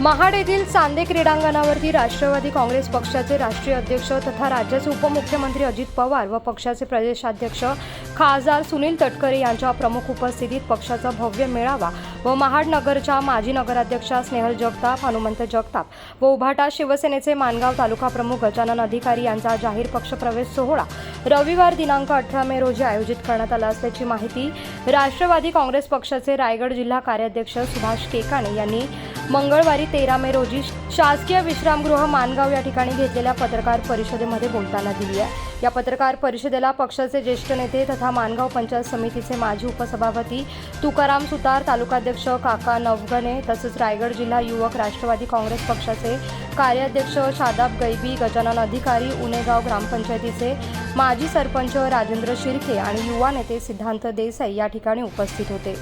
महाड येथील चांदे क्रीडांगणावरती राष्ट्रवादी काँग्रेस पक्षाचे राष्ट्रीय अध्यक्ष तथा राज्याचे उपमुख्यमंत्री अजित पवार व पक्षाचे प्रदेशाध्यक्ष खासदार सुनील तटकरे यांच्या प्रमुख उपस्थितीत पक्षाचा भव्य मेळावा व महाड नगरच्या माजी नगराध्यक्षा स्नेहल जगताप हनुमंत जगताप व उभाटा शिवसेनेचे मानगाव तालुका प्रमुख गजानन अधिकारी यांचा जाहीर पक्षप्रवेश सोहळा रविवार दिनांक अठरा मे रोजी आयोजित करण्यात आला असल्याची माहिती राष्ट्रवादी काँग्रेस पक्षाचे रायगड जिल्हा कार्याध्यक्ष सुभाष केकाणे यांनी मंगळवारी तेरा मे रोजी शासकीय विश्रामगृह मानगाव या ठिकाणी घेतलेल्या पत्रकार परिषदेमध्ये बोलताना दिली आहे. या पत्रकार परिषदेला पक्षाचे ज्येष्ठ नेते तथा मानगाव पंचायत समितीचे माजी उपसभापती तुकाराम सुतार तालुकाध्यक्ष काका नवगणे तसेच रायगड जिल्हा युवक राष्ट्रवादी काँग्रेस पक्षाचे कार्याध्यक्ष शादाब गैबी गजानन अधिकारी उनेगाव ग्रामपंचायतीचे माजी सरपंच राजेंद्र शिर्के आणि युवा नेते सिद्धांत देसाई या ठिकाणी उपस्थित होते.